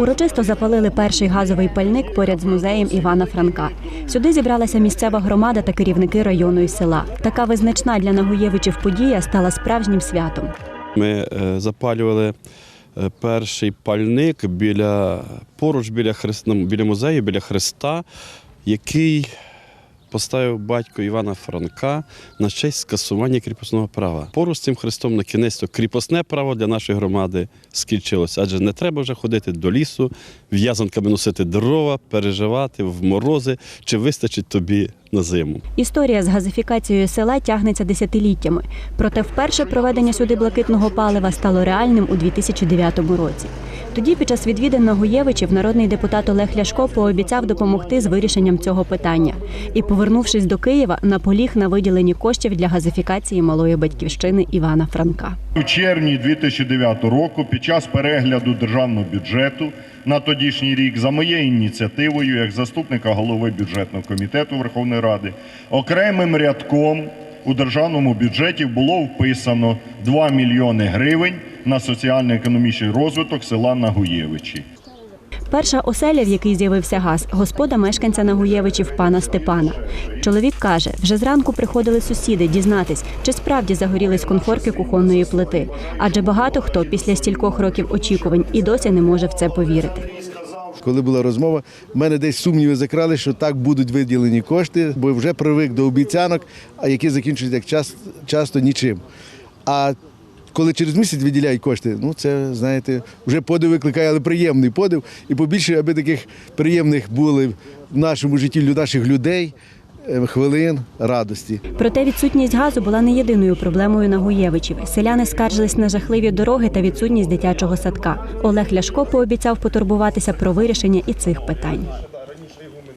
Урочисто запалили перший газовий пальник поряд з музеєм Івана Франка. Сюди зібралася місцева громада та керівники району і села. Така визначна для Нагуєвичів подія стала справжнім святом. Ми е, запалювали е, перший пальник біля поруч біля хрест, біля музею, біля хреста, який поставив батько Івана Франка на честь скасування кріпосного права. Поруч з цим хрестом на кінець то кріпосне право для нашої громади скінчилося, адже не треба вже ходити до лісу, в'язанками носити дрова, переживати в морози, чи вистачить тобі на зиму. Історія з газифікацією села тягнеться десятиліттями. Проте вперше проведення сюди блакитного палива стало реальним у 2009 році. Тоді, під час відвідин Нагуєвичів, народний депутат Олег Ляшко пообіцяв допомогти з вирішенням цього питання. І, повернувшись до Києва, наполіг на виділенні коштів для газифікації малої батьківщини Івана Франка. У червні 2009 року, під час перегляду державного бюджету на тодішній рік, за моєю ініціативою, як заступника голови бюджетного комітету Верховної Ради, окремим рядком у державному бюджеті було вписано 2 мільйони гривень на соціально-економічний розвиток села Нагуєвичі. Перша оселя, в якій з'явився газ, господа мешканця Нагуєвичів пана Степана. Чоловік каже, вже зранку приходили сусіди дізнатись, чи справді загорілись конфорки кухонної плити. Адже багато хто після стількох років очікувань і досі не може в це повірити. Коли була розмова, в мене десь сумніви закрали, що так будуть виділені кошти, бо вже привик до обіцянок, а які закінчуються як час, часто нічим. А коли через місяць виділяють кошти, ну це знаєте, вже подив викликає, але приємний подив. І побільше, аби таких приємних були в нашому житті наших людей е, хвилин радості. Проте відсутність газу була не єдиною проблемою Нагуєвичів. Селяни скаржились на жахливі дороги та відсутність дитячого садка. Олег Ляшко пообіцяв потурбуватися про вирішення і цих питань.